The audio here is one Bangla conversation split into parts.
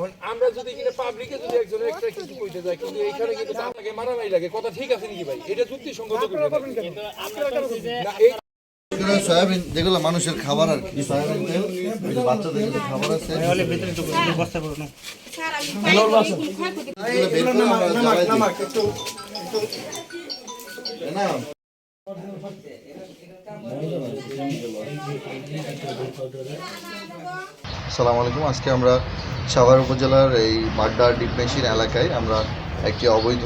এখন আমরা যদি কিনা পাবলিকে যদি একজন একটা কিছু কইতে যাই কিন্তু এইখানে কিন্তু আপনাকে মারামারি লাগে কথা ঠিক আছে নাকি ভাই এটা যুক্তি সঙ্গত সয়াবিন যেগুলো মানুষের খাবার আর কি সয়াবিন তেল বাচ্চাদের খাবার আছে। না সালাম আলাইকুম। আজকে আমরা সাভার উপজেলার এই বাড্ডা ডিপমেশিন এলাকায় আমরা একটি অবৈধ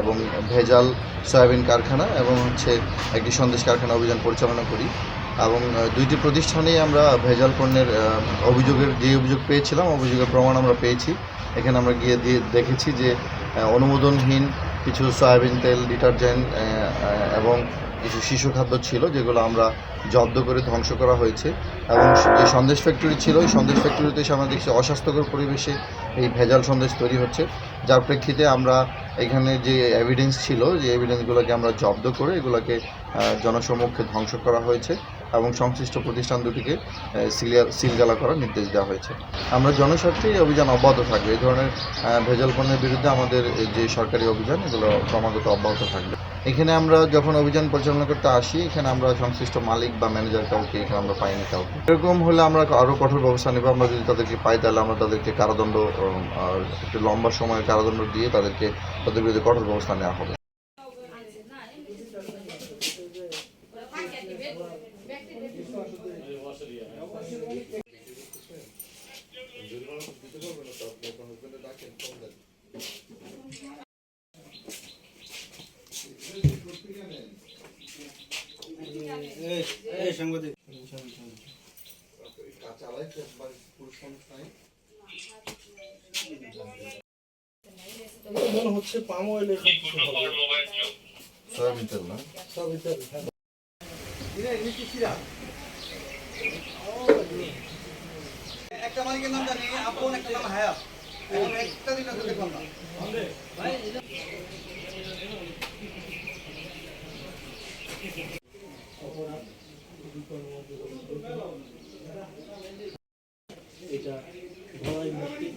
এবং ভেজাল সয়াবিন কারখানা এবং হচ্ছে একটি সন্দেশ কারখানা অভিযান পরিচালনা করি এবং দুইটি প্রতিষ্ঠানেই আমরা ভেজাল পণ্যের অভিযোগের যে অভিযোগ পেয়েছিলাম, অভিযোগের প্রমাণ আমরা পেয়েছি। এখানে আমরা গিয়ে দিয়ে দেখেছি যে অনুমোদনহীন কিছু সয়াবিন তেল, ডিটারজেন্ট এবং কিছু শিশু খাদ্য ছিল যেগুলো আমরা জব্দ করে ধ্বংস করা হয়েছে। এবং যে সন্দেশ ফ্যাক্টরি ছিল ওই সন্দেশ ফ্যাক্টরিতে এসে আমরা দেখছি অস্বাস্থ্যকর পরিবেশে এই ভেজাল সন্দেশ তৈরি হচ্ছে। যার প্রেক্ষিতে আমরা এখানে যে এভিডেন্স ছিল, যে এভিডেন্সগুলোকে আমরা জব্দ করে এগুলোকে জনসমক্ষে ধ্বংস করা হয়েছে এবং সংশ্লিষ্ট প্রতিষ্ঠান দুটিকে সিলিয়া, সিলগালা করার নির্দেশ দেওয়া হয়েছে। আমরা জনস্বার্থে এই অভিযান অব্যাহত থাকবে। এই ধরনের ভেজাল পণ্যের বিরুদ্ধে আমাদের যে সরকারি অভিযান, এগুলো ক্রমাগত অব্যাহত থাকবে। এখানে আমরা যখন অভিযান পরিচালনা করতে আসি, এখানে আমরা সংশ্লিষ্ট মালিক বা ম্যানেজার কাউকে এখানে আমরা পাইনি কাউকে। এরকম হলে আমরা আরও কঠোর ব্যবস্থা নেব। আমরা যদি তাদেরকে পাই, তাহলে আমরা তাদেরকে কারাদণ্ড একটু লম্বা সময়ের কারাদণ্ড দিয়ে তাদেরকে, তাদের বিরুদ্ধে কঠোর ব্যবস্থা নেওয়া হবে। এই সাংবাদিক। মনে হচ্ছে পাম অয়েলের সয়াবিন তেল না? সবই তেল একটা মালিকের নাম জানি আপন একটা নাম হায়া একটা দিন দেখলাম না। এটা ঘোড়ায় মূর্তি